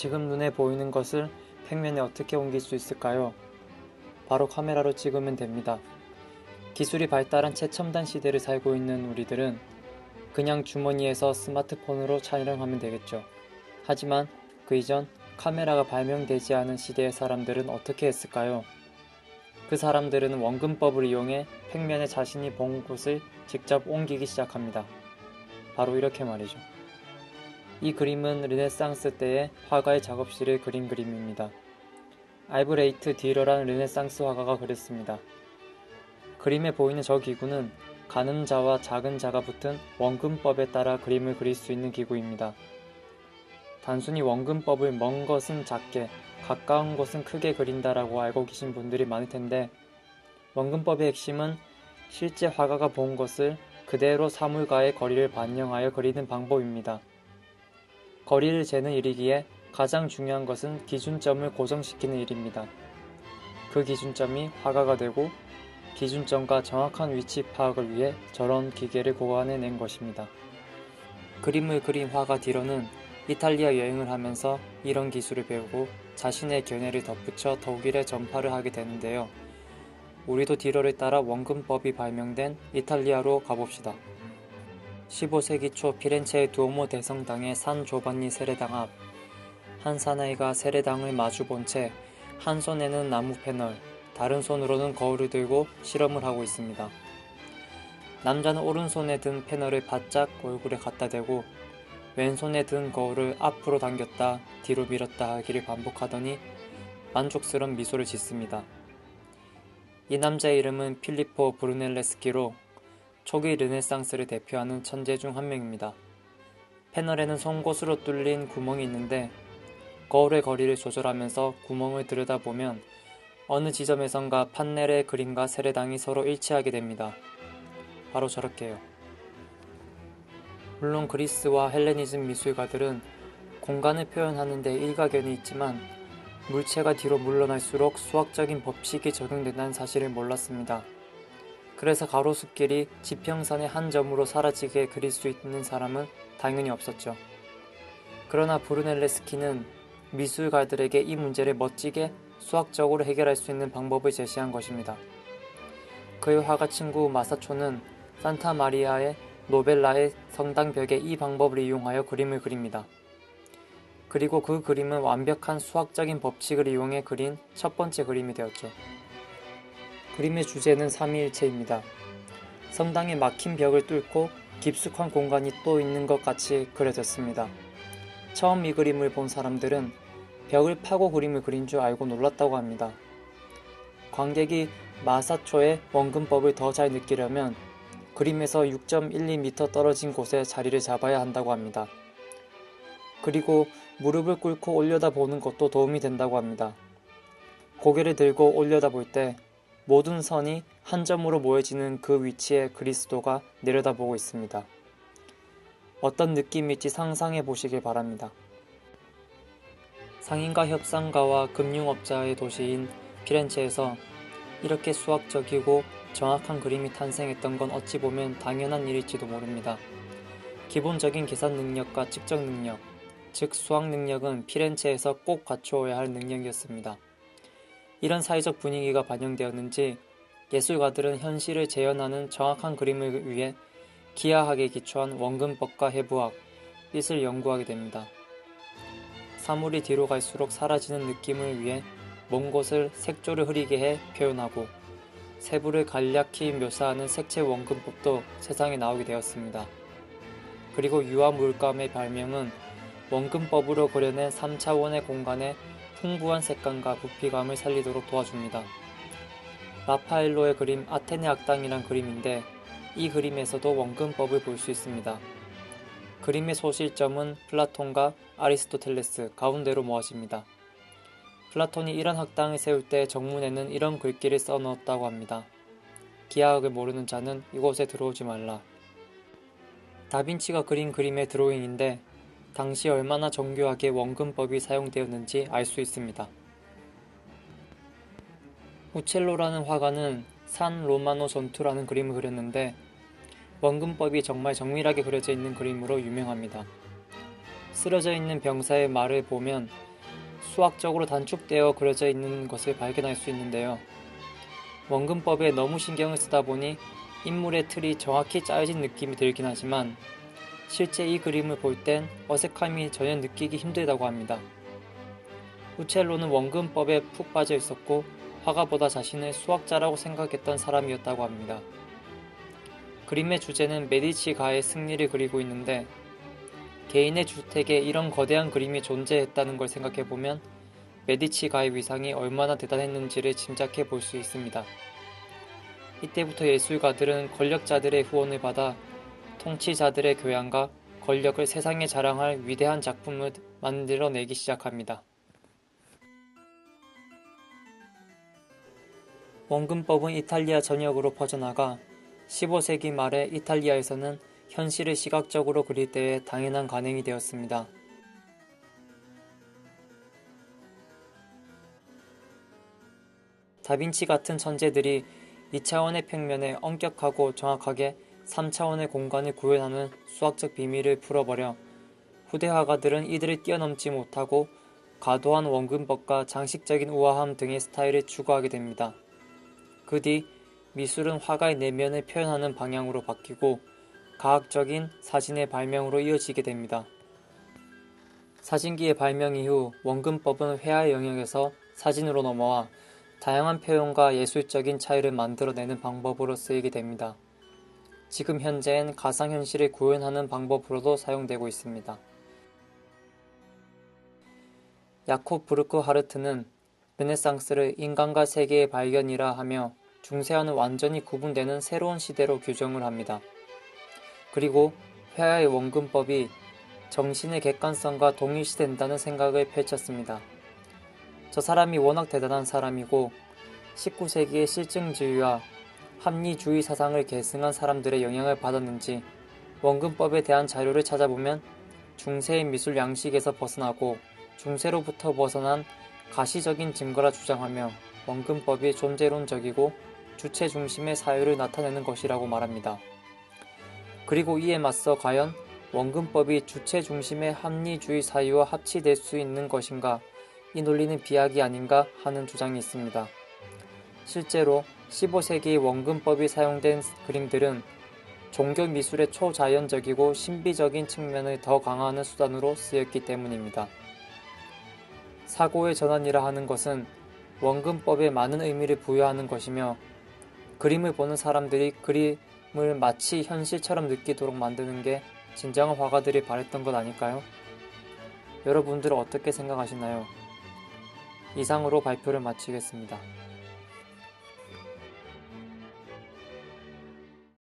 지금 눈에 보이는 것을 평면에 어떻게 옮길 수 있을까요? 바로 카메라로 찍으면 됩니다. 기술이 발달한 최첨단 시대를 살고 있는 우리들은 그냥 주머니에서 스마트폰으로 촬영하면 되겠죠. 하지만 그 이전 카메라가 발명되지 않은 시대의 사람들은 어떻게 했을까요? 그 사람들은 원근법을 이용해 평면에 자신이 본 곳을 직접 옮기기 시작합니다. 바로 이렇게 말이죠. 이 그림은 르네상스 때의 화가의 작업실을 그린 그림입니다. 알브레이트 디러라는 르네상스 화가가 그렸습니다. 그림에 보이는 저 기구는 가는 자와 작은 자가 붙은 원근법에 따라 그림을 그릴 수 있는 기구입니다. 단순히 원근법을 먼 것은 작게, 가까운 것은 크게 그린다라고 알고 계신 분들이 많을 텐데, 원근법의 핵심은 실제 화가가 본 것을 그대로 사물과의 거리를 반영하여 그리는 방법입니다. 거리를 재는 일이기에 가장 중요한 것은 기준점을 고정시키는 일입니다. 그 기준점이 화가가 되고 기준점과 정확한 위치 파악을 위해 저런 기계를 고안해 낸 것입니다. 그림을 그린 화가 디러는 이탈리아 여행을 하면서 이런 기술을 배우고 자신의 견해를 덧붙여 독일에 전파를 하게 되는데요. 우리도 디러를 따라 원근법이 발명된 이탈리아로 가봅시다. 15세기 초 피렌체의 두오모 대성당의 산 조반니 세례당 앞, 한 사나이가 세례당을 마주 본 채 한 손에는 나무 패널, 다른 손으로는 거울을 들고 실험을 하고 있습니다. 남자는 오른손에 든 패널을 바짝 얼굴에 갖다 대고 왼손에 든 거울을 앞으로 당겼다 뒤로 밀었다 하기를 반복하더니 만족스러운 미소를 짓습니다. 이 남자의 이름은 필리포 브루넬레스키로 초기 르네상스를 대표하는 천재 중 한 명입니다. 패널에는 송곳으로 뚫린 구멍이 있는데 거울의 거리를 조절하면서 구멍을 들여다보면 어느 지점에선가 판넬의 그림과 세례당이 서로 일치하게 됩니다. 바로 저렇게요. 물론 그리스와 헬레니즘 미술가들은 공간을 표현하는 데 일가견이 있지만 물체가 뒤로 물러날수록 수학적인 법칙이 적용된다는 사실을 몰랐습니다. 그래서 가로수길이 지평선의 한 점으로 사라지게 그릴 수 있는 사람은 당연히 없었죠. 그러나 브루넬레스키는 미술가들에게 이 문제를 멋지게 수학적으로 해결할 수 있는 방법을 제시한 것입니다. 그의 화가 친구 마사초는 산타 마리아의 노벨라의 성당 벽에 이 방법을 이용하여 그림을 그립니다. 그리고 그 그림은 완벽한 수학적인 법칙을 이용해 그린 첫 번째 그림이 되었죠. 그림의 주제는 삼위일체입니다. 성당의 막힌 벽을 뚫고 깊숙한 공간이 또 있는 것 같이 그려졌습니다. 처음 이 그림을 본 사람들은 벽을 파고 그림을 그린 줄 알고 놀랐다고 합니다. 관객이 마사초의 원근법을 더 잘 느끼려면 그림에서 6.12m 떨어진 곳에 자리를 잡아야 한다고 합니다. 그리고 무릎을 꿇고 올려다 보는 것도 도움이 된다고 합니다. 고개를 들고 올려다 볼 때 모든 선이 한 점으로 모여지는 그 위치에 그리스도가 내려다보고 있습니다. 어떤 느낌일지 상상해 보시길 바랍니다. 상인과 협상가와 금융업자의 도시인 피렌체에서 이렇게 수학적이고 정확한 그림이 탄생했던 건 어찌 보면 당연한 일일지도 모릅니다. 기본적인 계산 능력과 측정 능력, 즉 수학 능력은 피렌체에서 꼭 갖추어야 할 능력이었습니다. 이런 사회적 분위기가 반영되었는지 예술가들은 현실을 재현하는 정확한 그림을 위해 기하학에 기초한 원근법과 해부학, 빛을 연구하게 됩니다. 사물이 뒤로 갈수록 사라지는 느낌을 위해 먼 곳을 색조를 흐리게 해 표현하고 세부를 간략히 묘사하는 색채 원근법도 세상에 나오게 되었습니다. 그리고 유화 물감의 발명은 원근법으로 그려낸 3차원의 공간에 풍부한 색감과 부피감을 살리도록 도와줍니다. 라파엘로의 그림 아테네 악당이란 그림인데 이 그림에서도 원근법을 볼 수 있습니다. 그림의 소실점은 플라톤과 아리스토텔레스 가운데로 모아집니다. 플라톤이 이런 학당을 세울 때 정문에는 이런 글귀를 써놓았다고 합니다. 기하학을 모르는 자는 이곳에 들어오지 말라. 다빈치가 그린 그림의 드로잉인데 당시 얼마나 정교하게 원근법이 사용되었는지 알 수 있습니다. 우첼로라는 화가는 산 로마노 전투라는 그림을 그렸는데 원근법이 정말 정밀하게 그려져 있는 그림으로 유명합니다. 쓰러져 있는 병사의 말을 보면 수학적으로 단축되어 그려져 있는 것을 발견할 수 있는데요. 원근법에 너무 신경을 쓰다 보니 인물의 틀이 정확히 짜여진 느낌이 들긴 하지만 실제 이 그림을 볼 땐 어색함이 전혀 느끼기 힘들다고 합니다. 우첼로는 원근법에 푹 빠져 있었고 화가보다 자신을 수학자라고 생각했던 사람이었다고 합니다. 그림의 주제는 메디치 가의 승리를 그리고 있는데 개인의 주택에 이런 거대한 그림이 존재했다는 걸 생각해보면 메디치 가의 위상이 얼마나 대단했는지를 짐작해 볼 수 있습니다. 이때부터 예술가들은 권력자들의 후원을 받아 통치자들의 교양과 권력을 세상에 자랑할 위대한 작품을 만들어내기 시작합니다. 원근법은 이탈리아 전역으로 퍼져나가 15세기 말에 이탈리아에서는 현실을 시각적으로 그릴 때에 당연한 관행이 되었습니다. 다빈치 같은 천재들이 2차원의 평면에 엄격하고 정확하게 3차원의 공간을 구현하는 수학적 비밀을 풀어버려 후대 화가들은 이들을 뛰어넘지 못하고 과도한 원근법과 장식적인 우아함 등의 스타일을 추구하게 됩니다. 그 뒤 미술은 화가의 내면을 표현하는 방향으로 바뀌고 과학적인 사진의 발명으로 이어지게 됩니다. 사진기의 발명 이후 원근법은 회화의 영역에서 사진으로 넘어와 다양한 표현과 예술적인 차이를 만들어내는 방법으로 쓰이게 됩니다. 지금 현재엔 가상현실을 구현하는 방법으로도 사용되고 있습니다. 야콥 브루크 하르트는 르네상스를 인간과 세계의 발견이라 하며 중세와는 완전히 구분되는 새로운 시대로 규정을 합니다. 그리고 회화의 원근법이 정신의 객관성과 동일시된다는 생각을 펼쳤습니다. 저 사람이 워낙 대단한 사람이고 19세기의 실증주의와 합리주의 사상을 계승한 사람들의 영향을 받았는지 원근법에 대한 자료를 찾아보면 중세의 미술 양식에서 벗어나고 중세로부터 벗어난 가시적인 증거라 주장하며 원근법이 존재론적이고 주체 중심의 사유를 나타내는 것이라고 말합니다. 그리고 이에 맞서 과연 원근법이 주체 중심의 합리주의 사유와 합치될 수 있는 것인가 이 논리는 비약이 아닌가 하는 주장이 있습니다. 실제로 15세기 원근법이 사용된 그림들은 종교 미술의 초자연적이고 신비적인 측면을 더 강화하는 수단으로 쓰였기 때문입니다. 사고의 전환이라 하는 것은 원근법에 많은 의미를 부여하는 것이며 그림을 보는 사람들이 그림을 마치 현실처럼 느끼도록 만드는 게 진정한 화가들이 바랬던 것 아닐까요? 여러분들은 어떻게 생각하시나요? 이상으로 발표를 마치겠습니다.